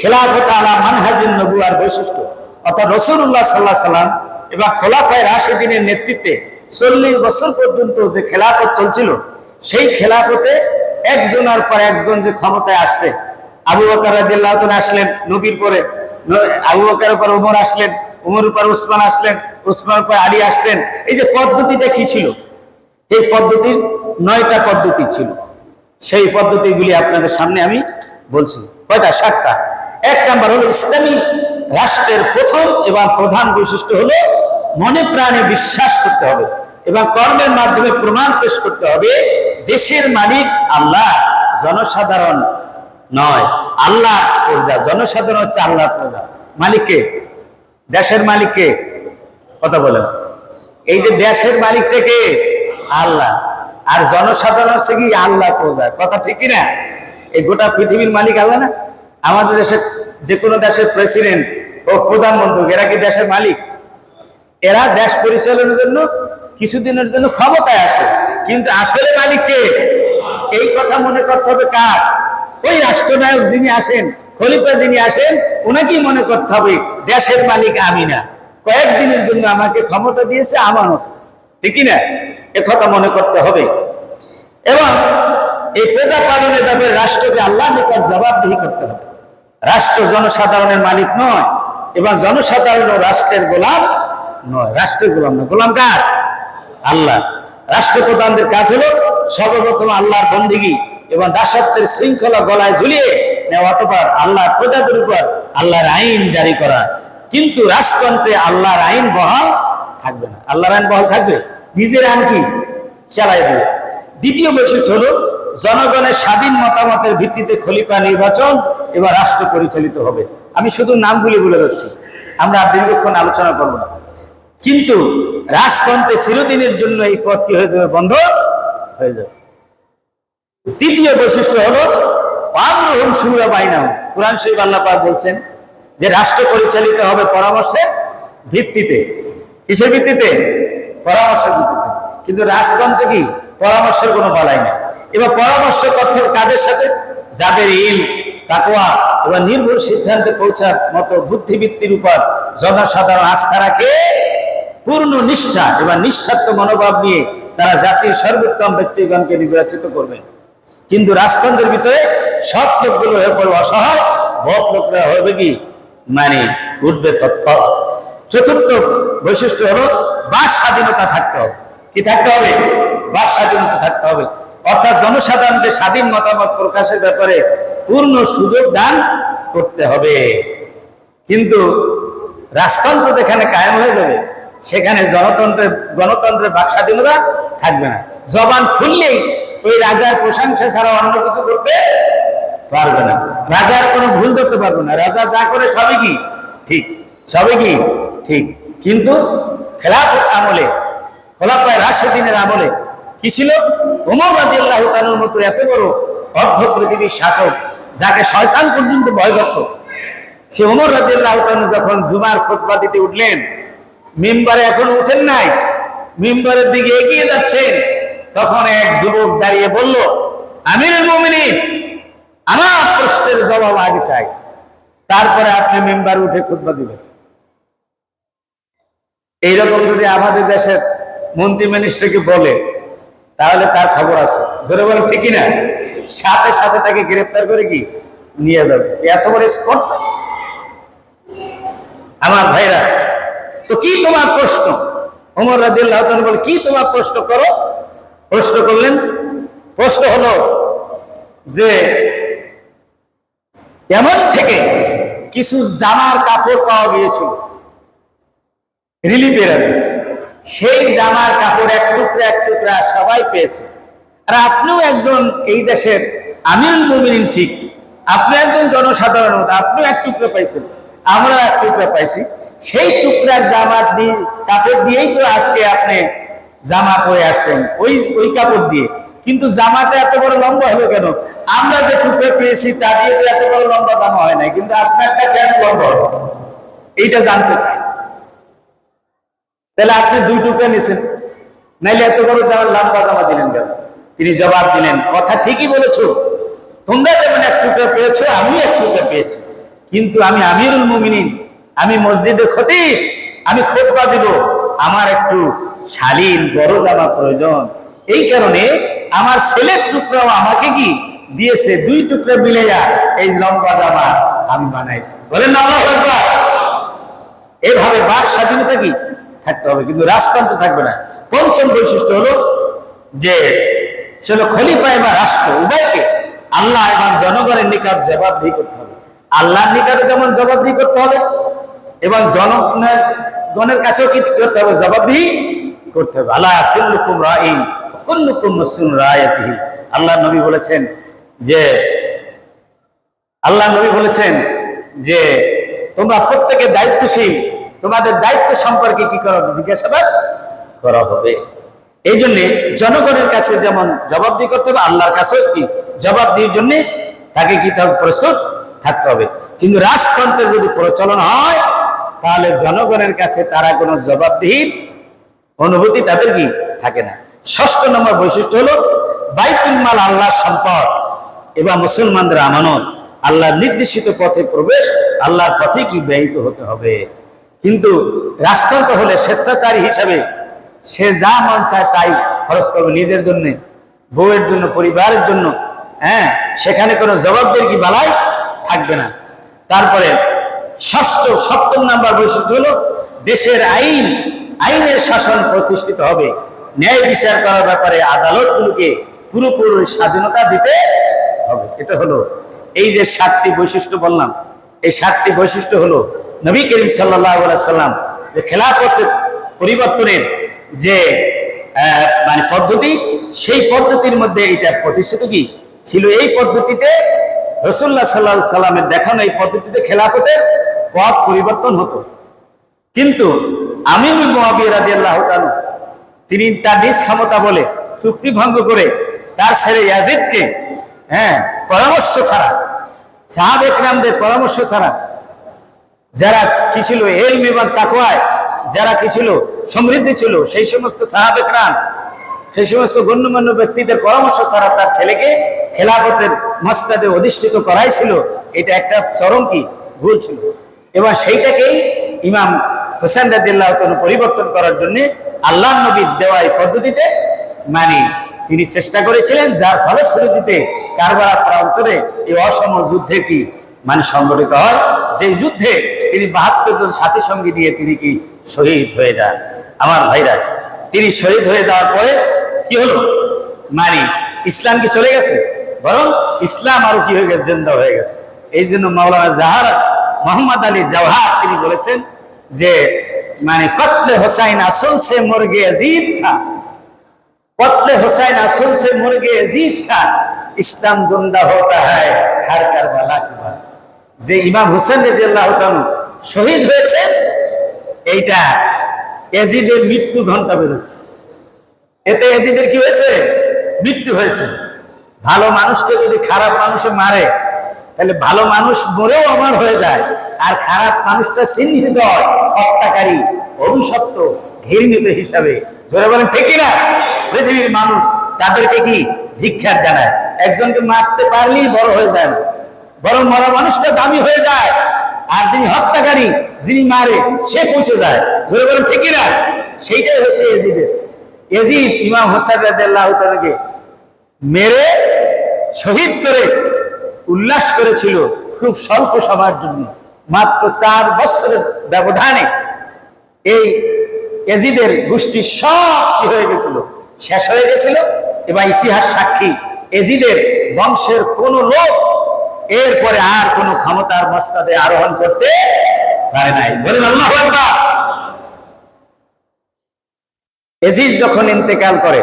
খেলাফত আলা মানহাজিন নবুয়ার বৈশিষ্ট্য। অর্থাৎ রসুল্লাহ সাল্লাহ সাল্লাম এবং খোলাফায় রাশেদিনের নেতৃত্বে চল্লিশ বছর পর্যন্ত যে খেলাফত চলছিল, সেই খেলাফতে একজনের পর একজন যে ক্ষমতায় আসছে, আবু বকর রাদিয়াল্লাহু আসলেন নবীর পরে। আবু বকরের পর ওমর আসলেন, ওমরের পর উসমান আসলেন, উসমানের পর আলী আসলেন। এই যে পদ্ধতিটা কি ছিল? এই পদ্ধতির নয়টা পদ্ধতি ছিল। সেই পদ্ধতিগুলি আপনাদের সামনে আমি বলছি। কয়টা? সাতটা। এক নাম্বার হলো ইসলামী রাষ্ট্রের প্রথম এবং প্রধান বৈশিষ্ট্য হলো মনে প্রাণে বিশ্বাস করতে হবে এবং কর্মের মাধ্যমে প্রমাণ পেশ করতে হবে দেশের মালিক আল্লাহ, জনসাধারণ নয় আল্লাহ প্রজা, জনসাধারণ হচ্ছে আল্লাহ প্রজা। মালিককে দেশের মালিককে কথা বলেন। এই যে দেশের মালিকটাকে আল্লাহ। আর জনসাধারণ হচ্ছে কি? আল্লাহ প্রজা। কথা ঠিক না এই গোটা পৃথিবীর মালিক আল্লাহ না? আমাদের দেশের যে কোনো দেশের প্রেসিডেন্ট ও প্রধানমন্ত্রী, এরা কি দেশের মালিক? এরা দেশ পরিচালনার জন্য কিছুদিনের জন্য ক্ষমতায় আসে। কিন্তু আসলে মালিক কে? এই কথা মনে করতে হবে কার? ওই রাষ্ট্রনায়ক যিনি আসেন, খলিফা যিনি আসেন ওনাকেই মনে করতে হবে, দেশের মালিক আমি না। কয়েকদিনের জন্য আমাকে ক্ষমতা দিয়েছে আমানত। ঠিক না এ কথা মনে করতে হবে। এবং এই প্রজা পালনের ব্যাপারে রাষ্ট্রকে আল্লাহ নিকট জবাবদিহি করতে হবে। রাষ্ট্র জনসাধারণের মালিক নয়, এবং জনসাধারণ রাষ্ট্রের গোলাম নয়। রাষ্ট্রের গোলাম নয়। গোলাম কার? আল্লাহ রাষ্ট্রপ্রধানদের কাজ হলো সর্বপ্রথম আল্লাহর বন্দিগি এবং দাসত্বের শৃঙ্খলা গলায় ঝুলিয়ে নেওয়া, অতপর আল্লাহর প্রজাদের উপর আল্লাহর আইন জারি করা। কিন্তু রাষ্ট্রযন্ত্রে আল্লাহর আইন বহাল থাকবে না। আল্লাহর আইন বহাল থাকবে? নিজের আইন কি? চালাই দেবে। দ্বিতীয় বৈশিষ্ট্য হলো জনগণের স্বাধীন মতামতের ভিত্তিতে খলিফা নির্বাচন এবার রাষ্ট্র পরিচালিত হবে। আমি শুধু নামগুলি বলে যাচ্ছি আমরা দীর্ঘক্ষণ আলোচনা করব না। কিন্তু রাজতন্ত্রে চিরদিনের জন্য এই পথ কি হয়ে যাবে? বন্ধ হয়ে যাবে। তৃতীয় বৈশিষ্ট্য হলো আমরুহুম সুরা বাইনাহুম কোরআন শরীফ আল্লাহ পাক বলছেন যে রাষ্ট্র পরিচালিত হবে পরামর্শের ভিত্তিতে। কিসের ভিত্তিতে? পরামর্শের ভিত্তিতে। কিন্তু রাজতন্ত্র কি? পরামর্শের কোনো বলাই নেই। এবার পরামর্শ করতে কাদের সাথে যাদের ইল, তাকওয়া এবং নির্ভুল সিদ্ধান্তে পৌঁছার মতো বুদ্ধিবৃত্তির উপর জনসাধারণ আস্থা রাখে, পূর্ণ নিষ্ঠা এবং নিঃস্বার্থ মনোভাব নিয়ে তারা জাতির সর্বোত্তম ব্যক্তিগণকে নির্বাচিত করবেন। কিন্তু রাজতন্ত্রের ভিতরে সব লোকগুলো হয়ে পড়বে অসহায় বদ লোকরা হবে কি? মানে উঠবে তত্ত্ব। চতুর্থ বৈশিষ্ট্য হলো বাক স্বাধীনতা থাকতে হবে। কি থাকতে হবে? বাক স্বাধীনতা থাকতে হবে। অর্থাৎ জনসাধারণকে স্বাধীন মতামত প্রকাশের ব্যাপারে পূর্ণ সুযোগ দান করতে হবে। কিন্তু রাজতন্ত্র যেখানে কায়েম হয়ে যাবে, সেখানে জনতন্ত্রের গণতন্ত্রের বাক স্বাধীনতা থাকবে না। জবান খুললেই ওই রাজার প্রশংসা ছাড়া অন্য কিছু করতে পারবে না। রাজার কোনো ভুল ধরতে পারবে না। রাজা যা করে সবই কি? ঠিক। সবই কি? ঠিক। কিন্তু খেলাফত আমলে খোলাপায় রাশেদিনের আমলে কি ছিল? ওমর রাজি আল্লাহ মতো এত বড় অর্ধ পৃথিবীর শাসক যাকে শয়তান পর্যন্ত ভয় করত সে ওমর রাজি আল্লাহ যখন জুমার খোটবা দিতে উঠলেন, মেম্বারে এখন উঠেন নাই, মেম্বারের দিকে এগিয়ে যাচ্ছেন, তখন এক যুবক দাঁড়িয়ে বলল আমির মুমিনিন, আমার প্রশ্নের জবাব আগে চাই, তারপরে আপনি মেম্বার উঠে খুতবা দিবেন। এইরকম যদি আমাদের দেশের মন্ত্রী মিনিস্টারকে বলে তাহলে তার খবর আছে। জোরে বলে ঠিকই না সাথে সাথে তাকে গ্রেপ্তার করে কি? নিয়ে যাবে। এত বড় স্পট? আমার ভাইরা, তো কি তোমার প্রশ্ন? ওমর রাদিল্লাহ বলে, কি তোমার প্রশ্ন করো? প্রশ্ন করলেন, প্রশ্ন হলো যে, এমন থেকে কিছু জামার কাপড় পাওয়া গিয়েছিল। রিলিফের আগে। সেই জামার কাপড় এক টুকরা এক টুকরা সবাই পেয়েছে। আর আপনিও একজন এই দেশের আমিরুল মুমিনিন ঠিক। আপনি একজন জনসাধারণ, আপনিও এক টুকরো পাইছেন আমরা এক টুকরা পাইছি। সেই টুকরার জামা দিয়ে কাপড় দিয়েই তো আজকে আপনি জামা পরে আসছেন, ওই ওই কাপড় দিয়ে। কিন্তু জামাটা এত বড় লম্বা হলো কেন? আমরা যে টুকরো পেয়েছি, তা দিয়ে তো এত বড় লম্বা জামা হয় না কিন্তু আপনারটা কেন লম্বা এইটা জানতে চাই। তাহলে আপনি দুই টুকরা নিছেন। নাইলে এত বড় জামা লম্বা জামা দিলেন কেন? তিনি জবাব দিলেন, কথা ঠিকই বলেছ। তোমরা যেমন এক টুকরা পেয়েছ আমি এক টুকরা পেয়েছি। কিন্তু আমি আমিরুল মুমিনিন, আমি মসজিদে ক্ষতি আমি খোটবা দিব। আমার একটু শালীন, বড় জামা প্রয়োজন। এই কারণে আমার ছেলের টুকরাও আমাকে কি দিয়েছে? দুই টুকরা মিলে যা এই লম্বা জামা আমি বানাইছি। বলেন আল্লাহু। এভাবে বাক স্বাধীনতা কি? থাকতে হবে, কিন্তু রাজতন্ত্র থাকবে না। পঞ্চম বৈশিষ্ট্য হলো যে সেটা খলিফা এবং রাষ্ট্র, উভয়কে আল্লাহ এবং জনগণের নিকট জবাবদিহি করতে হবে। আল্লাহর নিকটে যেমন জবাবদিহি করতে হবে, এবং জনগণের গণের কাছেও কি করতে হবে? জবাবদিহি করতে হবে। আল্লাহ কুল্লুকুম রাইন কুল্লুকুম মুসুন রায়াতিহি। আল্লাহ নবী বলেছেন যে, আল্লাহ নবী বলেছেন যে, তোমরা প্রত্যেকে দায়িত্বশীল। তোমাদের দায়িত্ব সম্পর্কে কি করা? জিজ্ঞাসাবাদ করা হবে। এই জন্যে জনগণের কাছে যেমন জবাবদি করতে হবে, আল্লাহর কাছেও কি জবাবদিহির জন্য তাকে কি থাক- প্রস্তুত থাকতে হবে। কিন্তু রাজতন্ত্রের যদি প্রচলন হয়, তাহলে জনগণের কাছে তারা কোনো জবাবদিহির অনুভূতি তাদের কি থাকে না। ষষ্ঠ নম্বর বৈশিষ্ট্য হলো, বাইতুল মাল আল্লাহর সম্পদ এবং মুসলমানদের আমানত। আল্লাহর নির্দেশিত পথে প্রবেশ, আল্লাহর পথে কি ব্যয়িত হতে হবে? কিন্তু রাষ্ট্রান্ত হলে স্বেচ্ছাচারী হিসাবে সে যা মন চায় তাই খরচ করবে নিজের জন্য, বউয়ের জন্য, পরিবারের জন্য। হ্যাঁ সেখানে কোনো জবাবদের কি বালাই থাকবে না। তারপরে ষষ্ঠ, সপ্তম নাম্বার বৈশিষ্ট্য হলো দেশের আইন, আইনের শাসন প্রতিষ্ঠিত হবে। ন্যায় বিচার করার ব্যাপারে আদালতগুলোকে পুরোপুরি স্বাধীনতা দিতে হবে। এটা হলো এই যে সাতটি বৈশিষ্ট্য বললাম। এই সাতটি বৈশিষ্ট্য হলো নবী করিম সাল্লাম যে খেলাপথ পরিবর্তনের যে মানে পদ্ধতি, সেই পদ্ধতির মধ্যে এটা প্রতিষ্ঠিত কি? ছিল এই পদ্ধতিতে রসুল্লাহ সাল্লাহ সাল্লামের দেখানো এই পদ্ধতিতে খেলাপথের পথ পরিবর্তন হতো। কিন্তু রাদিয়াল্লাহ তাআলা তিনি তার নিজ ক্ষমতা বলে চুক্তি ভঙ্গ করে তার ছেলে ইয়াজিদকে হ্যাঁ পরামর্শ ছাড়া সাহাব একরামদের পরামর্শ ছাড়া যারা কি ছিল এলম এবং তাকওয়ায়, যারা কি ছিল সমৃদ্ধি ছিল, সেই সমস্ত সাহাব একরাম সেই সমস্ত গণ্যমান্য ব্যক্তিদের পরামর্শ ছাড়া তার ছেলেকে খেলাফতের মস্তাদে অধিষ্ঠিত করাই ছিল। এটা একটা চরম কি? ভুল ছিল। এবং সেইটাকেই ইমাম হোসেন রাদিল্লাহ পরিবর্তন করার জন্য আল্লাহ নবীর দেওয়া এই পদ্ধতিতে মানে তিনি চেষ্টা করেছিলেন, যার ফলশ্রুতিতে কারবার প্রান্তরে এই অসম যুদ্ধে কি মানে সংগঠিত হয়। সেই যুদ্ধে তিনি বাহাত্তর জন সাথী সঙ্গী দিয়ে তিনি কি শহীদ হয়ে যান? আমার ভাইরা, তিনি শহীদ হয়ে যাওয়ার পরে কি হলো? মানে ইসলাম কি চলে গেছে? বরং ইসলাম আরও কি হয়ে গেছে? জেন্দা হয়ে গেছে। এই জন্য মাওলানা জাহার, মোহাম্মদ আলী জাওহার তিনি বলেছেন যে মানে কতলে হোসাইন আসল সে মুরগে জিদ থা কতলে হোসাইন আসল সে মুরগে জিদ থা ইসলাম জন্দা হতা হয় হার কারবালা কি যে ইমাম হোসেন রেদি আল্লাহ শহীদ হয়েছে এইটা এজিদের মৃত্যু ঘণ্টা বেরোচ্ছে এতে এজিদের কি হয়েছে? মৃত্যু হয়েছে। ভালো মানুষকে যদি খারাপ মানুষে মারে, তাহলে ভালো মানুষ মরেও আমার হয়ে যায়। আর খারাপ মানুষটা চিহ্নিত হয় হত্যাকারী, অভিশপ্ত ঘৃণিত হিসাবে। ধরে বলেন, ঠিক না পৃথিবীর মানুষ তাদেরকে কি ধিক্ষার জানায়? একজনকে মারতে পারলেই বড় হয়ে যায় না। বরং মরা মানুষটা দামি হয়ে যায়। আর যিনি হত্যাকারী, যিনি মারে, সে পৌঁছে যায়। ধরে বলেন, ঠিক না সেইটাই হচ্ছে এজিদের। এজিদ ইমাম তাআলাকে মেরে, শহীদ করে, উল্লাস করেছিল খুব স্বল্প সময়ের জন্য, মাত্র চার বছরের ব্যবধানে। এই এজিদের গোষ্ঠী সব কি হয়ে গেছিল? শেষ হয়ে গেছিল। এবং ইতিহাস সাক্ষী, এজিদের বংশের কোন লোক এরপরে আর কোন ক্ষমতার মস্তাদে আরোহণ করতে পারে নাই আকবার। যখন ইন্তেকাল করে,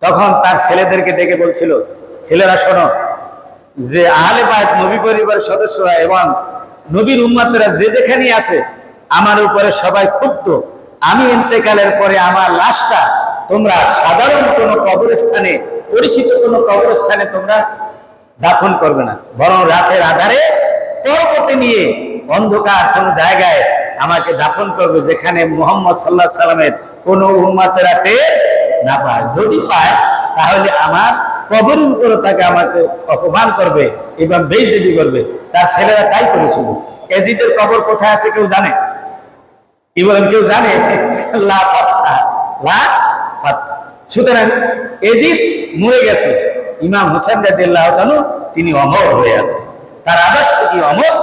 তখন তার ছেলেদেরকে ডেকে বলছিল, ছেলেরা, শোনো, যে আহলে পায়ত নবী পরিবারের সদস্যরা এবং নবীর উম্মাতেরা যে যেখানে আছে, আমার উপরে সবাই ক্ষুব্ধ আমি ইন্তেকালের পরে আমার লাশটা তোমরা সাধারণ কোনো কবরস্থানে, পরিচিত কোনো কবরস্থানে তোমরা দাফন করবে না। বরং রাতের আধারে পর্বতে নিয়ে অন্ধকার কোন জায়গায় আমাকে দাফন করবে যেখানে মোহাম্মদ সাল্লাহ সাল্লামের কোনো উম্মাতেরা টের না পায়। যদি পায়, তাহলে আমার কবরের উপরে তাকে আমাকে অপমান করবে এবং বেইজেদি করবে, তার ছেলেরা তাই করেছিল। এজিদের কবর কোথায় আছে কেউ জানে? কি বলেন কেউ জানে? লা লা পাত্তা সুতরাং এজিদ মরে গেছে। ইমাম হোসেন তাআলা তিনি অমর হয়ে আছে তার আদর্শ কি অমর?